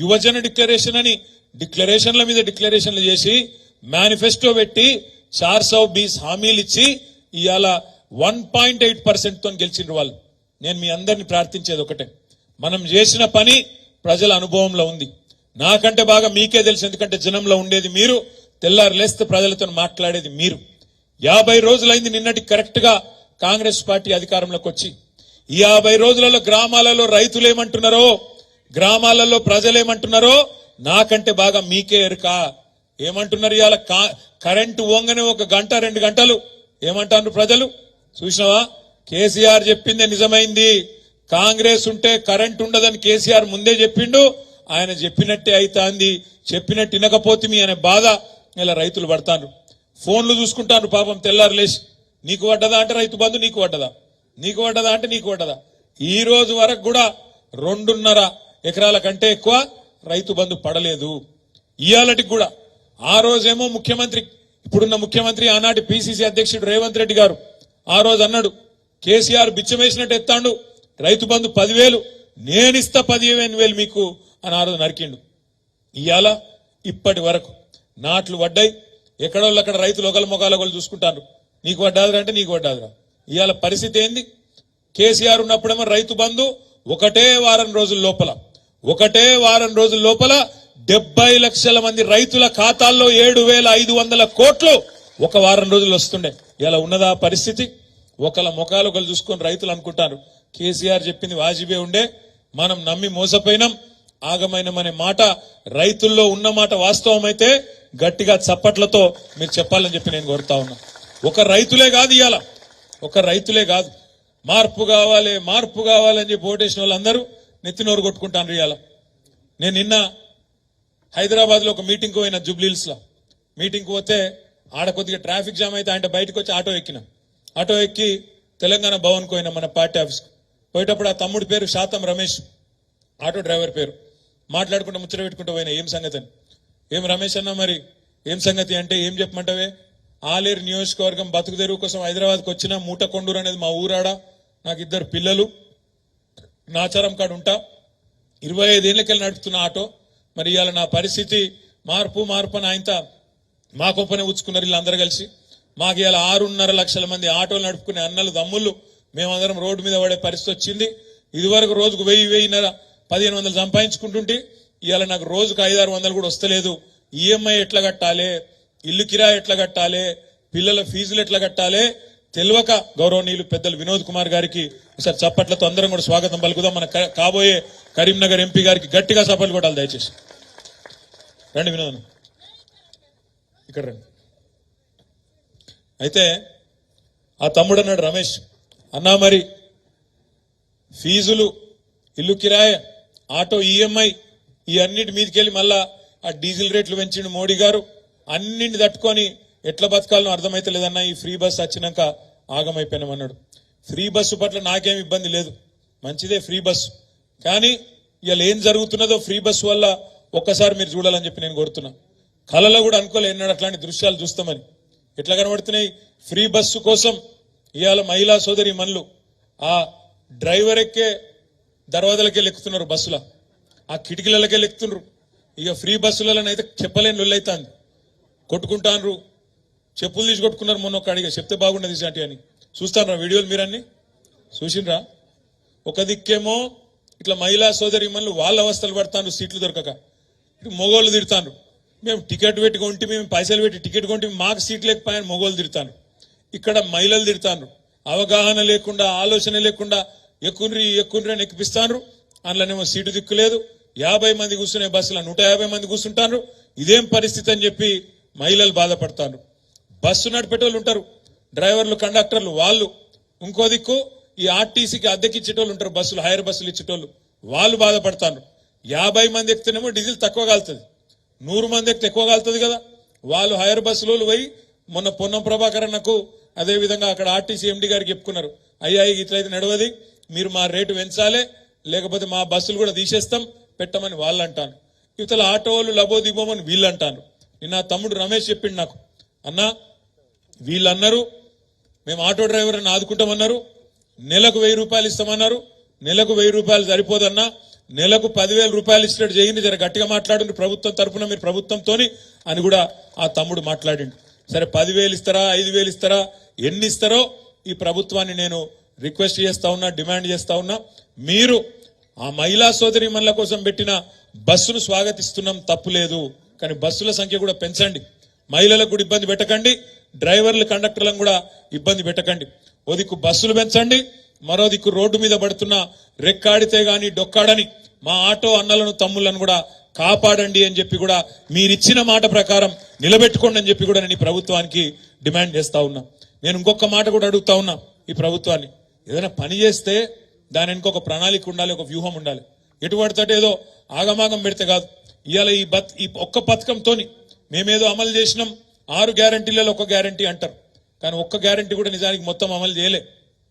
యువజన డిక్లరేషన్ అని డిక్లరేషన్ల మీద డిక్లరేషన్లు చేసి మేనిఫెస్టో పెట్టి చార్ సౌ బీస్ హామీలు ఇచ్చి ఇవాళ వన్ పాయింట్ ఎయిట్ పర్సెంట్తో గెలిచిండ్రు వాళ్ళు. నేను మీ అందరిని ప్రార్థించేది ఒకటే. మనం చేసిన పని ప్రజల అనుభవంలో ఉంది. నాకంటే బాగా మీకే తెలుసు ఎందుకంటే జనంలో ఉండేది మీరు తెల్లారు లేస్తే ప్రజలతో మాట్లాడేది మీరు. యాభై రోజులైంది నిన్నటి కరెక్ట్గా కాంగ్రెస్ పార్టీ అధికారంలోకి వచ్చి. ఈ యాభై రోజులలో గ్రామాలలో రైతులు ఏమంటున్నారో గ్రామాలలో ప్రజలు ఏమంటున్నారో నాకంటే బాగా మీకే ఎరుక. ఏమంటున్నారు ఇవాళ కా- కరెంటు ఓంగనే ఒక గంట రెండు గంటలు. ఏమంటారు ప్రజలు? చూసినావా? కేసీఆర్ చెప్పిందే నిజమైంది. కాంగ్రెస్ ఉంటే కరెంట్ ఉండదని కేసీఆర్ ముందే చెప్పిండు. ఆయన చెప్పినట్టే అయితాంది. చెప్పినట్టు వినకపోతే మీ అనే బాధ. ఇలా రైతులు పడతాను ఫోన్లు చూసుకుంటాను పాపం తెల్లారు లేచి. నీకు పడ్డదా అంటే రైతు బంధు నీకు పడ్డదా? నీకు పడ్డదా అంటే నీకు పడ్డదా? ఈ రోజు వరకు కూడా రెండున్నర ఎకరాల కంటే ఎక్కువ రైతు బంధు పడలేదు. ఇయాలటికి కూడా. ఆ రోజేమో ముఖ్యమంత్రి ఇప్పుడున్న ముఖ్యమంత్రి ఆనాటి పిసిసి అధ్యక్షుడు రేవంత్ రెడ్డి గారు ఆ రోజు అన్నాడు కేసీఆర్ బిచ్చమేసినట్టు ఎత్తాడు రైతు బంధు పదివేలు నేనిస్తా పదిహేను వేలు మీకు అని ఆ రోజు నరికిండు. ఇవాళ ఇప్పటి వరకు నాట్లు పడ్డాయి ఎక్కడోళ్ళు అక్కడ రైతులు ఒకళ్ళ మొగాలు ఒకళ్ళు చూసుకుంటారు. నీకు పడ్డాదిరా అంటే నీకు పడ్డాదిరా ఇవాళ పరిస్థితి ఏంది? కేసీఆర్ ఉన్నప్పుడేమో రైతు బంధు ఒకటే వారం రోజుల లోపల ఒకటే వారం రోజుల లోపల డెబ్బై లక్షల మంది రైతుల ఖాతాల్లో ఏడు వేల ఐదు వందల కోట్లు ఒక వారం రోజులు వస్తుండే. ఇలా ఉన్నదా పరిస్థితి? ఒకళ్ళ ముఖాలు ఒకళ్ళు చూసుకొని రైతులు అనుకుంటారు. కేసీఆర్ చెప్పింది వాజిబే ఉండే. మనం నమ్మి మోసపోయినాం. ఆగమైనమనే మాట రైతుల్లో ఉన్న మాట వాస్తవమైతే గట్టిగా చప్పట్లతో మీరు చెప్పాలని చెప్పి నేను కోరుతా ఉన్నా. ఒక రైతులే కాదు ఇవాళ ఒక రైతులే కాదు. మార్పు కావాలి మార్పు కావాలని చెప్పి ఓటేసిన వాళ్ళందరూ నెత్తినోరు కొట్టుకుంటాను ఇవాళ నేను నిన్న హైదరాబాద్లో ఒక మీటింగ్కి పోయిన జూబ్లీల్స్లో మీటింగ్కి పోతే ఆడ కొద్దిగా ట్రాఫిక్ జామ్ అయితే ఆయన బయటకు వచ్చి ఆటో ఎక్కిన. ఆటో ఎక్కి తెలంగాణ భవన్కి పోయినా మన పార్టీ ఆఫీస్ పోయేటప్పుడు ఆ తమ్ముడి పేరు శాతం రమేష్. ఆటో డ్రైవర్ పేరు. మాట్లాడుకుంటూ ముచ్చట పెట్టుకుంటూ పోయినా ఏం సంగతి అని ఏం రమేష్ అన్న మరి? ఏం సంగతి అంటే ఏం చెప్పమంటావే? ఆలేరు నియోజకవర్గం బతుకు తెరువు కోసం హైదరాబాద్కి వచ్చిన మూట కొండూరు అనేది మా ఊరాడ. నాకు ఇద్దరు పిల్లలు. నాచారం కాడ ఉంటా. ఇరవై ఐదేళ్ళకెళ్ళి నడుపుతున్న ఆటో మరి ఇవాళ నా పరిస్థితి మార్పు మార్పు అని ఆయనతో మా కొప్పనే ఉచ్చుకున్నారు వీళ్ళందరూ కలిసి. మాకు ఇవాళ ఆరున్నర లక్షల మంది ఆటోలు నడుపుకునే అన్నలు తమ్ముళ్ళు మేమందరం రోడ్డు మీద పడే పరిస్థితి వచ్చింది. ఇదివరకు రోజుకు వెయ్యి వెయ్యిన్నర పదిహేను వందలు సంపాదించుకుంటుంటే ఇవాళ నాకు రోజుకు ఐదారు వందలు కూడా వస్తలేదు. ఈఎంఐ ఎట్లా కట్టాలి? ఇల్లు కిరాయి ఎట్లా కట్టాలి? పిల్లల ఫీజులు ఎట్లా కట్టాలి? తెలియక గౌరవనీయులు పెద్దలు వినోద్ కుమార్ గారికి ఒకసారి చప్పట్లతో అందరం కూడా స్వాగతం పలుకుదాం. మన కాబోయే కరీంనగర్ ఎంపీ గారికి గట్టిగా చప్పట్లు కొట్టాలి దయచేసి. రండి వినోద్. ఇక్కడ రండి. అయితే ఆ తమ్ముడు అన్నాడు రమేష్. అన్నా మరి ఫీజులు ఇల్లు కిరాయ ఆటో ఈఎంఐ ఈ అన్నిటి మీదకెళ్ళి మళ్ళా ఆ డీజిల్ రేట్లు పెంచిండు మోడీ గారు. అన్నింటి తట్టుకొని ఎట్లా బతకాలనో అర్థమైతే లేదన్నా ఈ ఫ్రీ బస్ వచ్చినాక ఆగమైపోయినామన్నాడు. ఫ్రీ బస్సు పట్ల నాకేం ఇబ్బంది లేదు. మంచిదే ఫ్రీ బస్సు కానీ ఇవాళ ఏం జరుగుతున్నదో ఫ్రీ బస్సు వల్ల ఒక్కసారి మీరు చూడాలని చెప్పి నేను కోరుతున్నా. కళలో కూడా అనుకోలే అట్లాంటి దృశ్యాలు చూస్తామని. ఎట్లా కనబడుతున్నాయి? ఫ్రీ బస్సు కోసం ఇవాళ మహిళా సోదరి మనులు ఆ డ్రైవర్ ఎక్కే దర్వాజలకే లెక్కుతున్నారు బస్సుల. ఆ కిటికీలకే లెక్కుతున్నారు. ఇక ఫ్రీ బస్సులలో అయితే చెప్పలేని లొల్లైతాంది. కొట్టుకుంటాన్రు. చెప్పులు తీసి కొట్టుకున్నారు మొన్న ఒక అడిగా చెప్తే బాగుండదు ఇలాంటి అని. చూస్తాను వీడియోలు మీరన్నీ? చూసిండ్రా? ఒక దిక్కేమో ఇట్లా మహిళా సోదరి మనులు వాళ్ళ అవస్థలు పడతాను సీట్లు దొరకక. మొగోళ్ళు తిడతాను మేము టికెట్ పెట్టి కొంటే మేము పైసలు పెట్టి టికెట్ కొంటే మాకు సీట్ లేకపోయాను మొగోళ్ళు తిడతాను ఇక్కడ మహిళలు తిడతాను అవగాహన లేకుండా ఆలోచన లేకుండా ఎక్కుండ్రి ఎక్కుండ్రి అని ఎక్కిపిస్తాను అందులోనేమో సీటు దిక్కులేదు యాభై మంది కూర్చునే బస్సులో నూట యాభై మంది కూర్చుంటారు ఇదేం పరిస్థితి అని చెప్పి మహిళలు బాధపడతారు బస్సు నడిపేటోళ్ళు ఉంటారు. డ్రైవర్లు కండక్టర్లు వాళ్ళు. ఇంకో దిక్కు ఈ ఆర్టీసీకి అద్దెకిచ్చేటోళ్ళు ఉంటారు బస్సులు హైర్ బస్సులు ఇచ్చేటోళ్ళు. వాళ్ళు బాధపడతారు. యాభై మంది ఎక్కితేనేమో డీజిల్ తక్కువ కాలుతుంది. నూరు మంది ఎక్కితే ఎక్కువ కాలుతుంది కదా. వాళ్ళు హైర్ బస్సులో పోయి మొన్న పొన్నం ప్రభాకర్ అన్నకు అదే విధంగా అక్కడ ఆర్టీసీ ఎండి గారికి చెప్పుకున్నారు. అయ్యా ఇట్లయితే నడవది. మీరు మా రేటు పెంచాలి. లేకపోతే మా బస్సులు కూడా తీసేస్తాం. పెట్టమని వాళ్ళు అంటాను ఇవతల ఆటో వాళ్ళు లబో దిబోమని వీళ్ళు అంటాను నిన్న తమ్ముడు రమేష్ చెప్పిండు నాకు. అన్నా వీళ్ళు అన్నారు మేము ఆటో డ్రైవర్ని ఆదుకుంటామన్నారు. నెలకు వెయ్యి రూపాయలు ఇస్తామన్నారు. నెలకు వెయ్యి రూపాయలు సరిపోదన్నా నెలకు పదివేల రూపాయలు ఇచ్చినట్టు చేయండి జర గట్టిగా మాట్లాడండి. ప్రభుత్వం తరపున మీరు ప్రభుత్వంతోని అని కూడా ఆ తమ్ముడు మాట్లాడిండు. సరే పదివేలు ఇస్తారా ఐదు వేలు ఇస్తారా ఎన్ని ఇస్తారో ఈ ప్రభుత్వాన్ని నేను రిక్వెస్ట్ చేస్తా ఉన్నా డిమాండ్ చేస్తా ఉన్నా. మీరు ఆ మహిళా సోదరి మనుల కోసం పెట్టిన బస్సును స్వాగతిస్తున్నాం తప్పు లేదు. కానీ బస్సుల సంఖ్య కూడా పెంచండి. మహిళలకు కూడా ఇబ్బంది పెట్టకండి. డ్రైవర్లు కండక్టర్లను కూడా ఇబ్బంది పెట్టకండి. ఓ దిక్కు బస్సులు పెంచండి మరో దిక్కు రోడ్డు మీద పడుతున్న రెక్కాడితే గాని డొక్కాడని మా ఆటో అన్నలను తమ్ములను కూడా కాపాడండి అని చెప్పి కూడా మీరిచ్చిన మాట ప్రకారం నిలబెట్టుకోండి అని చెప్పి కూడా నేను ఈ ప్రభుత్వానికి డిమాండ్ చేస్తా ఉన్నా. నేను ఇంకొక మాట కూడా అడుగుతా ఉన్నా ఈ ప్రభుత్వాన్ని. ఏదైనా పని చేస్తే దాని వెనుక ఒక ప్రణాళిక ఉండాలి ఒక వ్యూహం ఉండాలి. ఎటువంటి ఏదో ఆగమాగం పెడితే కాదు. ఇవాళ ఈ బత్ ఈ ఒక్క పథకంతోని మేమేదో అమలు చేసినాం ఆరు గ్యారంటీలలో ఒక గ్యారంటీ అంటారు. కానీ ఒక్క గ్యారంటీ కూడా నిజానికి మొత్తం అమలు చేయలే.